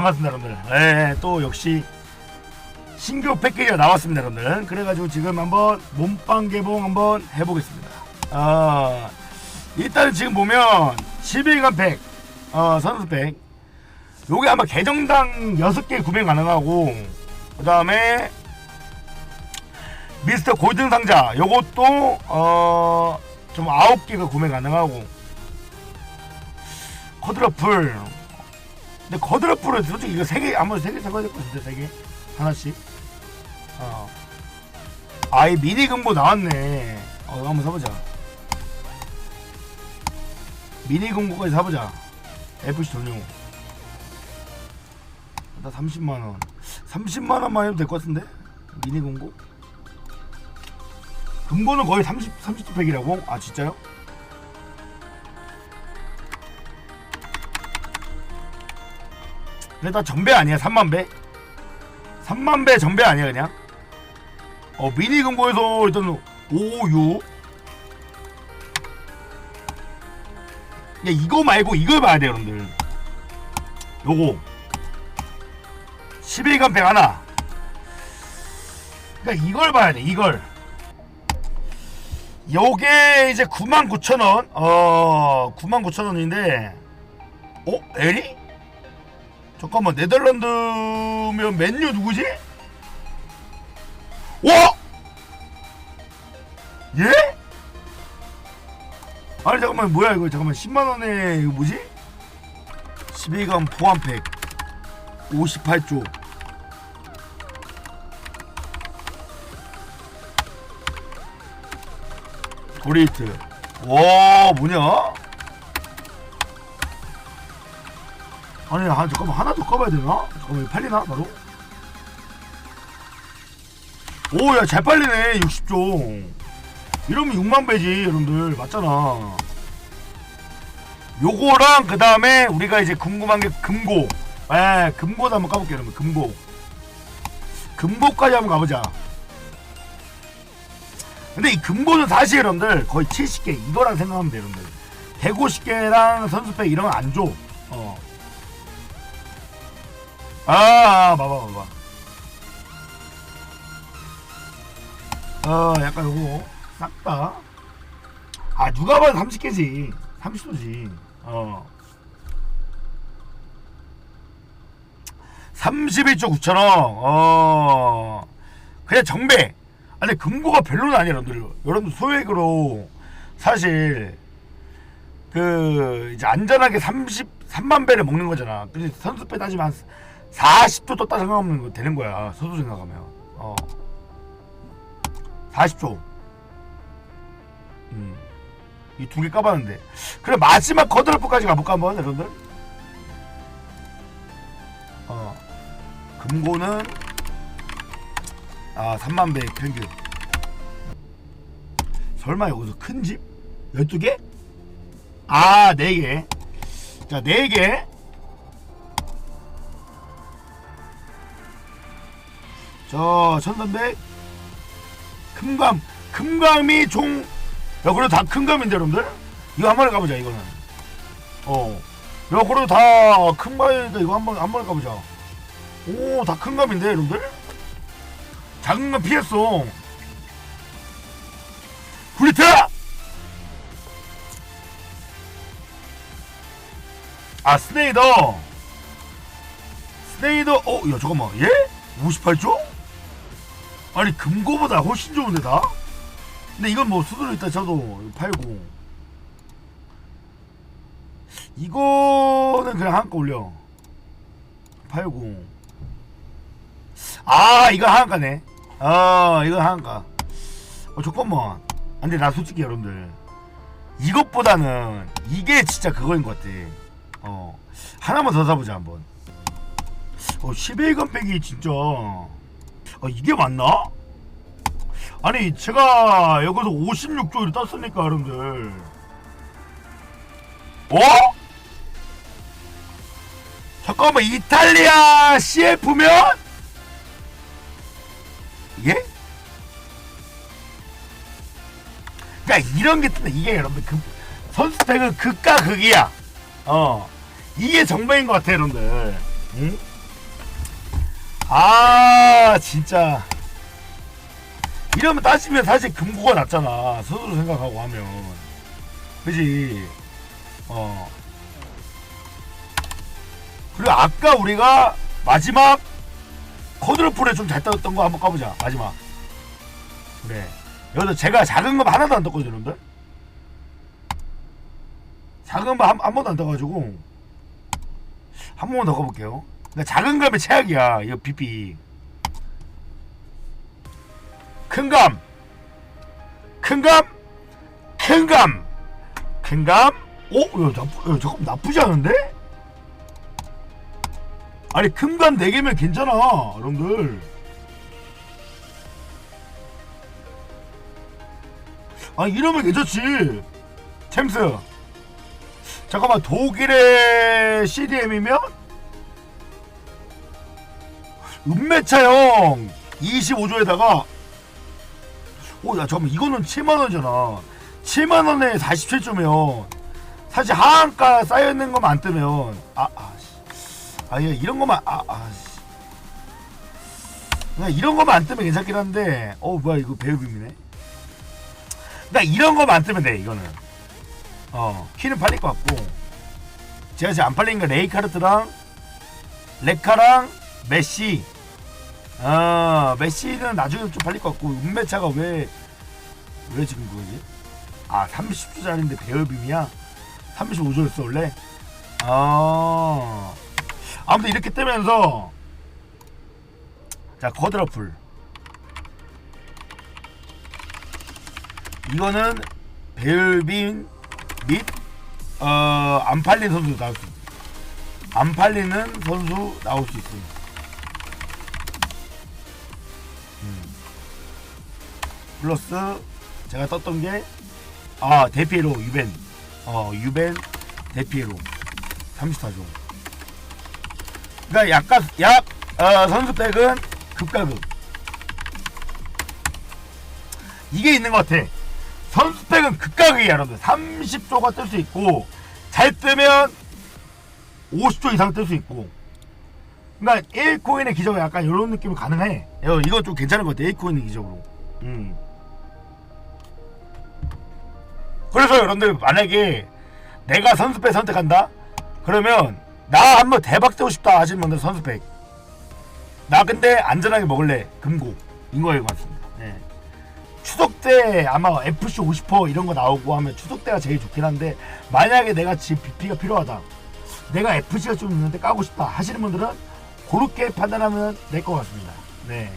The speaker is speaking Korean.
반갑습니다 여러분들. 예, 또 역시 신규 패키지가 나왔습니다 여러분들. 그래가지고 지금 한번 몸빵 개봉 한번 해보겠습니다. 아 일단 지금 보면 12간 팩 어, 선수 팩. 요게 아마 계정당 6개 구매 가능하고 그 다음에 미스터 골든 상자 요것도 어 좀 9개가 구매 가능하고 커드러플 근데 커드러플은 솔직히 이거 3개 아무리 3개 사봐야 될 것 같은데 3개? 하나씩? 어. 아이 미니 금고 나왔네. 어 한번 사보자. 미니 금고까지 사보자. FC 전용 나 30만 원. 30만 원만 해도 될 것 같은데? 미니 금고? 금고는 거의 30, 30팩이라고? 아 진짜요? 근데 나 전배 아니야 3만배? 3만배 전배 아니야 그냥? 어 미니 금고에서 일단 5, 6 야 이거 말고 이걸 봐야 돼 여러분들 요거 11간 팩 하나 그러니까 이걸 봐야 돼 이걸 요게 이제 99,000원 어 99,000원인데 어? 에리? 잠깐만 네덜란드면 맨유 누구지? 와! 예? 아니 잠깐만 뭐야 이거 잠깐만 10만원에 이거 뭐지? 12간 포함팩 58조 도리히트 와 뭐냐? 아니 한 잠깐만. 하나 더 꺼봐야 되나? 잠깐만 팔리나? 바로? 오 야 잘 팔리네 60조 이러면 6만 배지 여러분들. 맞잖아. 요거랑 그 다음에 우리가 이제 궁금한 게 금고. 에 금고도 한번 까볼게요 여러분. 금고. 금고까지 한번 가보자. 근데 이 금고는 사실 여러분들 거의 70개 이거랑 생각하면 돼요 여러분들. 150개랑 선수팩 이런 건 안 줘. 어. 아, 아, 봐봐, 봐봐. 어, 약간 요거, 싹 다. 아, 누가 봐도 30개지. 30도지. 어. 31조 9천원. 어. 그냥 정배. 아, 근데 금고가 별로는 아니에요, 여러분들. 여러분들 소액으로 사실 그 이제 안전하게 30 3만 배를 먹는 거잖아. 근데 선수 배 따지면 한 40조 떴다 생각하면 거 되는 거야. 소수 생각하면. 어. 40조. 음. 이 두 개 까봤는데. 그래 마지막 커드러프까지 가볼까 한번 여러분들. 어. 금고는 아 3만 배 평균. 설마 여기서 큰 집? 12개? 아, 4개. 자, 4개. 저, 1300. 금감. 금감이 총. 야, 그래도 다 금감인데, 여러분들? 이거 한 번에 가보자, 이거는. 어. 야, 그래도 다 금감이니까 이거 한 번, 한 번에 가보자. 오, 다 금감인데, 여러분들? 작은 건 피했어. 굴리트! 아 스네이더 스네이더 어 야 잠깐만 예? 58조? 아니 금고보다 훨씬 좋은데 다? 근데 이건 뭐 수수료 있다 쳐도 팔고. 이거는 그냥 한가 올려. 팔고. 아 이거 한가네. 어 이거 한가. 어 잠깐만. 아, 근데 나 솔직히 여러분들. 이것보다는 이게 진짜 그거인 것 같아. 어 하나만 더 사보자 한번. 어 11건 빼기 진짜. 어 이게 맞나? 아니 제가 여기서 56조를 땄으니까 여러분들 어? 잠깐만 이탈리아 CF면? 예? 그러니까 이런 게 뜬다 이게 여러분들 그 선수택은 극과 극이야 어 이게 정배인 것 같아 여러분들 응? 아 진짜 이러면 따지면 사실 금고가 낫잖아. 스스로 생각하고 하면. 그지? 어. 그리고 아까 우리가 마지막 쿼드루플에 좀 잘 떴던 거 한번 까보자. 마지막. 그래. 여기서 제가 작은 거 하나도 안 떴거든요 여러분들. 작은 거 한, 한 번도 안 떠가지고. 한 번만 더 가볼게요. 그러니까 작은 감이 최악이야. 이거 비비 큰감. 큰감? 큰감. 큰감? 오? 야, 나쁘, 야, 잠깐 나쁘지 않은데? 아니 큰감 4개면 괜찮아 여러분들. 아니 이러면 괜찮지. 챔스. 잠깐만 독일의 CDM이면? 은매차형 25조에다가 오 야 잠깐만 이거는 7만원이잖아. 7만원에 47조면 사실 하한가 쌓여있는 것만 안 뜨면. 아아 아, 예, 이런 것만 아, 아 씨. 그냥 이런 것만 안 뜨면 괜찮긴 한데 어 뭐야 이거 배우빔이네. 나 이런 것만 안 뜨면 돼 이거는. 어 키는 팔릴 것 같고. 제가 지금 안 팔린 게 레이카르트랑 레카랑 메시 아 메시는 나중에 좀 팔릴 것 같고 은매차가 왜 왜 지금 그거지? 아 30조짜리인데 배열빔이야? 35조였어 원래? 아. 아무튼 이렇게 뜨면서. 자 쿼드러플. 이거는 배열빔 및 어, 안 팔린 선수 나올 수 있어. 안 팔리는 선수 나올 수 있습니다. 플러스 제가 떴던 게 아 대피에로 유벤 어 유벤 대피에로 34조. 그러니까 약간 약 어, 선수 백은 급가급. 이게 있는 것 같아. 선수백은 극각이야 여러분들 30조가 뜰 수 있고 잘 뜨면 50조 이상 뜰 수 있고 그러니까 1코인의 기적은 약간 이런 느낌이 가능해 여, 이거 좀 괜찮은 것 같아 1코인의 기적으로 음. 그래서 여러분들 만약에 내가 선수백 선택한다? 그러면 나 한번 대박 되고 싶다 하시는 분들 선수백. 나 근데 안전하게 먹을래. 금고. 인거일 것 같습니다. 네. 추석 때 아마 FC 50% 이런 거 나오고 하면 추석 때가 제일 좋긴 한데 만약에 내가 지금 BP가 필요하다. 내가 FC가 좀 있는데 까고 싶다 하시는 분들은 그렇게 판단하면 될 것 같습니다. 네